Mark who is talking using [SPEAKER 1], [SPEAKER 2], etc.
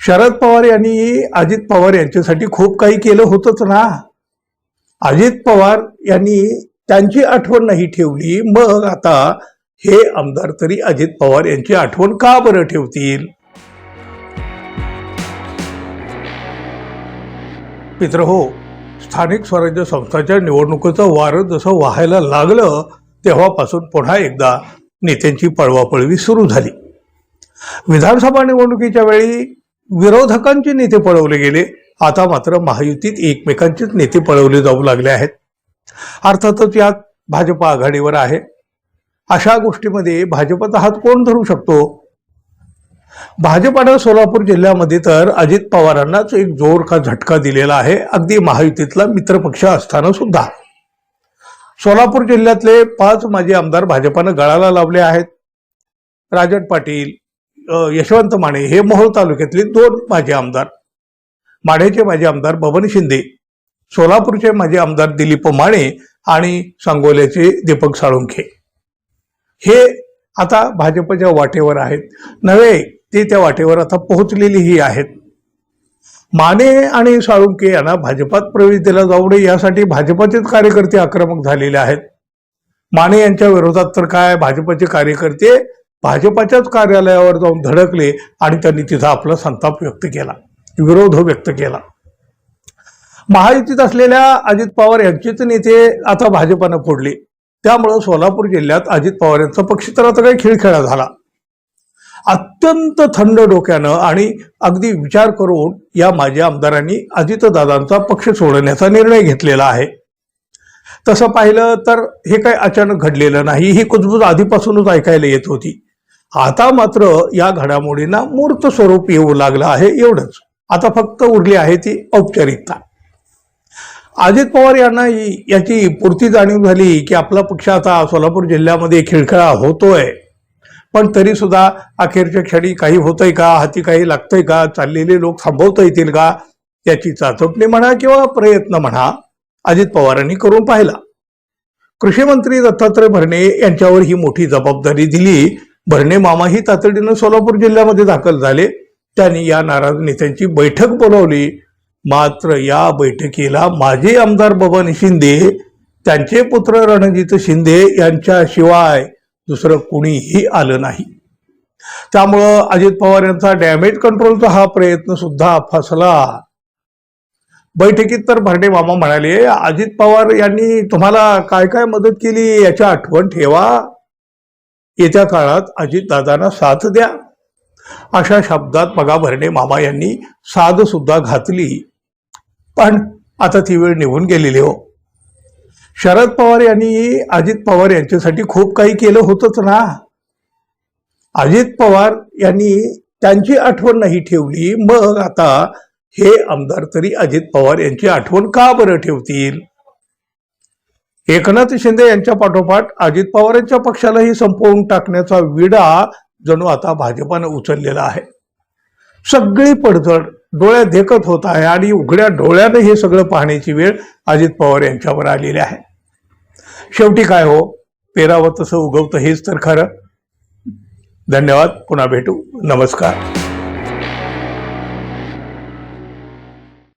[SPEAKER 1] शरद पवार यांनी अजित पवार यांच्यासाठी खूप काही केलं होतंच ना. अजित पवार यांनी त्यांची आठवण नाही ठेवली मग आता हे आमदार तरी अजित पवार यांची आठवण का बरं ठेवतील? मित्र हो स्थानिक स्वराज्य संस्थांच्या निवडणुकीचं वारं जसं व्हायला लागलं तेव्हापासून पुन्हा एकदा नेत्यांची पळवापळवी सुरू झाली. विधानसभा निवडणुकीच्या वेळी विरोधकांचे नेते पळवले गेले. आता मात्र महायुतीत एकमेकांचेच नेते पळवले जाऊ लागले आहेत. अर्थातच यात भाजप आघाडीवर आहे. अशा गोष्टीमध्ये भाजपचा हात कोण धरू शकतो? भाजपानं सोलापूर जिल्ह्यामध्ये तर अजित पवारांनाच एक जोर का झटका दिलेला आहे. अगदी महायुतीतला मित्रपक्ष असताना सुद्धा. सोलापूर जिल्ह्यातले पाच माजी आमदार भाजपानं गळाला लावले आहेत. राजन पाटील यशवंत माने हे मोहोळ तालुक्यातले दोन माजी आमदार. माढेचे माजी आमदार बबन शिंदे सोलापूरचे माजी आमदार दिलीप माने आणि सांगोल्याचे दीपक साळुंखे. हे आता भाजपच्या वाटेवर आहेत. नव्हे ते त्या वाटेवर आता पोहोचलेलीही आहेत. माने आणि साळुंके यांना भाजपात प्रवेश दिला जाऊ नये यासाठी भाजपाचेच कार्यकर्ते आक्रमक झालेले आहेत. माने यांच्या विरोधात तर काय भाजपचे कार्यकर्ते भाजपाच्याच कार्यालयावर जाऊन धडकले आणि त्यांनी तिथं आपला संताप व्यक्त केला विरोध व्यक्त केला. महायुतीत असलेल्या अजित पवार यांचेच नेते आता भाजपानं फोडले. त्यामुळं सोलापूर जिल्ह्यात अजित पवार यांचा पक्ष तर आता काही खेळखेळा झाला. अत्यंत थंड डोक्यानं आणि अगदी विचार करून या माजी आमदारांनी अजितदादांचा पक्ष सोडण्याचा निर्णय घेतलेला आहे. तसं पाहिलं तर हे काही अचानक घडलेलं नाही ही कुजबूज आधीपासूनच ऐकायला येत होती. आता मात्र या घडामोडींना मूर्त स्वरूप येऊ लागलं आहे एवढंच. आता फक्त उरली आहे ती औपचारिकता. अजित पवार यांना याची पुरती जाणीव झाली की आपला पक्ष आता सोलापूर जिल्ह्यामध्ये खिळखिळा होतोय. पण तरी सुद्धा अखेरच्या क्षणी काही होतंय का? हाती काही लागतंय का? चाललेले लोक थांबवता येतील का? याची चाचपणी म्हणा किंवा प्रयत्न म्हणा अजित पवारांनी करून पाहिला. कृषी मंत्री दत्तात्रय भरणे यांच्यावर ही मोठी जबाबदारी दिली. भरणे मामाही तातडीनं सोलापूर जिल्ह्यामध्ये दाखल झाले. त्यांनी या नाराज नेत्यांची बैठक बोलावली. मात्र या बैठकीला माजी आमदार बबन शिंदे त्यांचे पुत्र रणजित शिंदे यांच्याशिवाय दुसरं कुणीही आलं नाही. त्यामुळं अजित पवार यांचा डॅमेज कंट्रोलचा हा प्रयत्न सुद्धा फसला. बैठकीत तर भरणे मामा म्हणाले अजित पवार यांनी तुम्हाला काय काय मदत केली याची आठवण ठेवा. येत्या काळात अजित दादांना साथ द्या. अशा शब्दात बघा भरणे मामा यांनी साध सुद्धा घातली. पण आता ती वेळ निघून गेलेली हो. शरद पवार यांनी अजित पवार यांच्यासाठी खूप काही केलं होतंच ना. अजित पवार यांनी त्यांची आठवण नाही ठेवली. मग आता हे आमदार तरी अजित पवार यांची आठवण का बरं ठेवतील? एकनाथ शिंदे यांच्या पाठोपाठ अजित पवार यांच्या पक्षालाही संपवून टाकण्याचा विडा जणू आता भाजपानं उचललेला आहे. सगळी पडझड डोळ्या देखत होत आहे आणि उघड्या डोळ्यानं हे सगळं पाहण्याची वेळ अजित पवार यांच्यावर आलेली आहे. शेवटी काय हो? पेरावं तसं उगवतं हेच तर खरं. धन्यवाद. पुन्हा भेटू. नमस्कार.